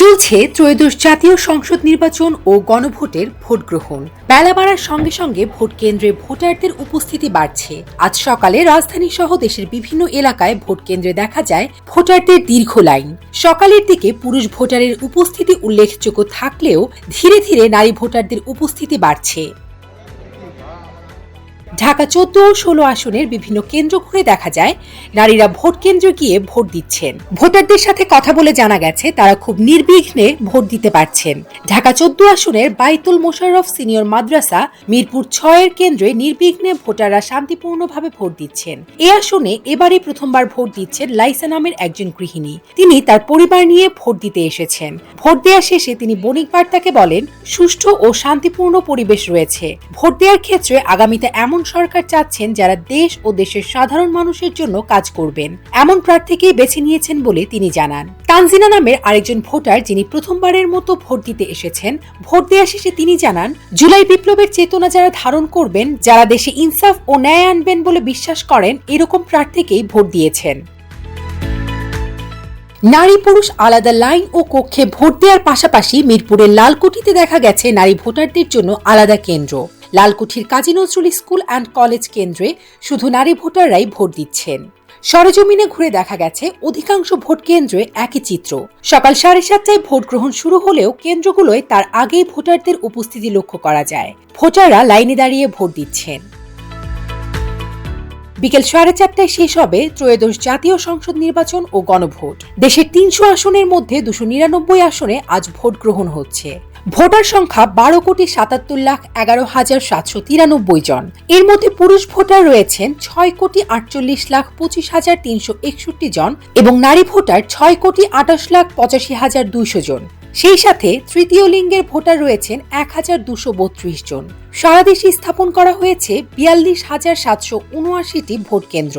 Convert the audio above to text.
চলছে ত্রয়োদশ জাতীয় সংসদ নির্বাচন ও গণভোটের ভোট গ্রহণ। বেলা বাড়ার সঙ্গে সঙ্গে ভোট কেন্দ্রে ভোটারদের উপস্থিতি বাড়ছে। আজ সকালে রাজধানী সহ দেশের বিভিন্ন এলাকায় ভোট কেন্দ্রে দেখা যায় ভোটারদের দীর্ঘ লাইন। সকালের দিকে পুরুষ ভোটারের উপস্থিতি উল্লেখযোগ্য থাকলেও ধীরে ধীরে নারী ভোটারদের উপস্থিতি বাড়ছে। ঢাকা চোদ্দ ও ষোলো আসনের বিভিন্ন কেন্দ্র ঘুরে দেখা যায়। নারীরা ভোট কেন্দ্রে গিয়ে ভোট দিচ্ছেন। ভোটারদের সাথে কথা বলে জানা গেছে, তারা খুব নির্বিঘ্নে ভোট দিতে পারছেন। ঢাকা চোদ্দ আসনের বাইতুল মোশাররফ সিনিয়র মাদ্রাসা মিরপুর ছয়ের কেন্দ্রে নির্বিঘ্নে ভোটাররা শান্তিপূর্ণভাবে ভোট দিচ্ছেন। এ আসনে এবারই প্রথমবার ভোট দিচ্ছেন লাইসা নামের একজন গৃহিণী। তিনি তার পরিবার নিয়ে ভোট দিতে এসেছেন। ভোট দেওয়া শেষে তিনি বণিক বার্তাকে বলেন, সুষ্ঠু ও শান্তিপূর্ণ পরিবেশ রয়েছে। ভোট দেওয়ার ক্ষেত্রে আগামীতে এমন সরকার চাচ্ছেন যারা দেশ ও দেশের সাধারণ মানুষের জন্য কাজ করবেন। এমন প্রার্থীকেই বেছে নিয়েছেন বলে তিনি জানান। তানজিনা নামের আরেকজন ভোটার যিনি প্রথমবারের মতো ভোট দিতে এসেছেন, ভোট দেওয়া শেষে তিনি জানান, জুলাই বিপ্লবের চেতনা যারা ধারণ করবেন, যারা দেশে ইনসাফ ও ন্যায় আনবেন বলে বিশ্বাস করেন, এরকম প্রার্থীকেই ভোট দিয়েছেন। নারী পুরুষ আলাদা লাইন ও কক্ষে ভোট দেওয়ার পাশাপাশি মিরপুরের লালকুঠিতে দেখা গেছে নারী ভোটারদের জন্য আলাদা কেন্দ্র। লালকুঠির Kazi Nazrul school and college কেন্দ্রে শুধু নারী ভোটাররাই ভোট দিচ্ছেন। সরেজমিনে ঘুরে দেখা গেছে অধিকাংশ ভোট কেন্দ্রে একই চিত্র। সকাল সাড়ে সাতটায় ভোট গ্রহণ শুরু হলেও কেন্দ্রগুলোয় তার আগেই ভোটারদের উপস্থিতি লক্ষ্য করা যায়। ভোটাররা লাইনে দাঁড়িয়ে ভোট দিচ্ছেন। বিকেল সাড়ে চারটায় শেষ হবে ত্রয়োদশ জাতীয় সংসদ নির্বাচন ও গণভোট। দেশের তিনশো আসনের মধ্যে দুশো নিরানব্বই আসনে আজ ভোট গ্রহণ হচ্ছে। ভোটার সংখ্যা বারো কোটি সাতাত্তর লাখ এগারো হাজার সাতশো তিরানব্বই জন। এর মধ্যে পুরুষ ভোটার রয়েছেন ছয় কোটি আটচল্লিশ লাখ পঁচিশ হাজার তিনশো একষট্টি জন এবং নারী ভোটার ছয় কোটি আটাশ লাখ পঁচাশি হাজার দুইশো জন। সেই সাথে তৃতীয় লিঙ্গের ভোটার রয়েছেন এক হাজার দুশো বত্রিশ জন। সারা দেশে স্থাপন করা হয়েছে বিয়াল্লিশ হাজার সাতশো উনআশিটি ভোট কেন্দ্র।